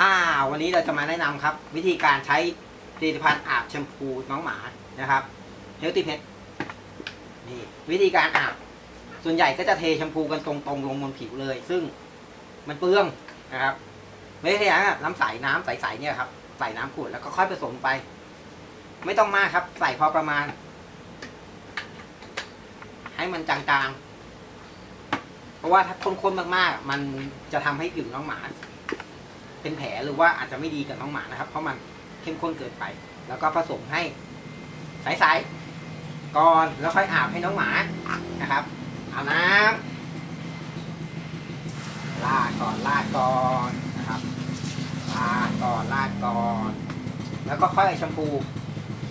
อ่า วันนี้เราจะมาแนะนำครับ วิธีการใช้ผลิตภัณฑ์อาบแชมพูน้องหมานะครับเฮลตี้เพชนี่วิธีการอาบส่วนใหญ่ก็จะเทแชมพูกันตรงๆลงบนผิวเลย ซึ่งมันเปลืองนะครับไม่ใช่อย่างน้ำใสน้ำใสๆเนี่ยครับ ใส่น้ำขวดแล้วก็ค่อยผสมไป ไม่ต้องมากครับ ใส่พอประมาณ ให้มันจางๆ เพราะว่าถ้าข้นๆมากๆ มันจะทำให้ผิวน้องหมา เป็นแผลหรือว่าอาจจะไม่ดีกับน้องหมานะครับ เพราะมันเข้มข้นเกินไป แล้วก็ผสมให้ใสๆก่อนแล้วค่อยอาบให้น้องหมานะครับเอาน้ำลาดก่อนลาดก่อนนะครับลาดก่อนลาดก่อน แล้วก็ค่อยเอาแชมพู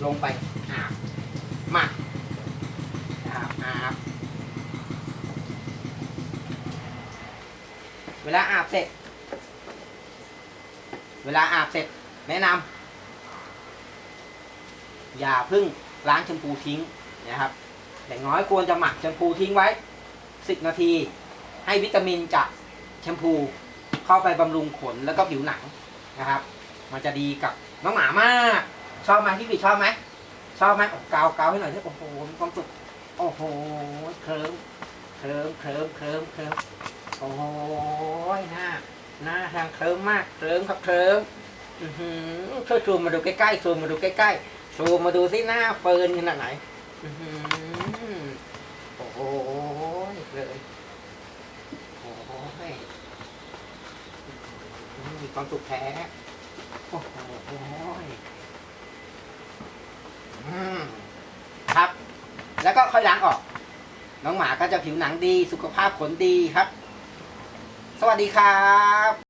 ลงไปอาบมานะครับอาบเวลาอาบเสร็จ เวลาอาบเสร็จแนะนำอย่าพึ่งล้างแชมพูทิ้งนะครับอย่างน้อยควรจะหมักแชมพูทิ้งไว้ 10 นาที ให้วิตามินจากแชมพูเข้าไปบำรุงขนแล้วก็ผิวหนังนะครับ มันจะดีกับน้องหมามาก ชอบไหมพี่ปีชอบไหมชอบไหมโอ้เกาเกาให้หน่อยสิโอ้โหมีความสุขโอ้โหเคลิ้มเคลิ้มเคลิ้มเคลิ้มเคลิ้มโอ้ยหน้า หน้าทางเคลิ้มมากเคลิ้มครับเคลิ้มอื้อหือช่วยซูมมาดูใกล้ๆซูมมาดูใกล้ๆซูมมาดูสิหน้าเฟิร์นขนาดไหนโอ้โหเลยโอ้ยมีความสุขแท้โอ้โหครับ แล้วก็ค่อยล้างออก น้องหมาก็จะผิวหนังดี สุขภาพขนดีครับ สวัสดีครับ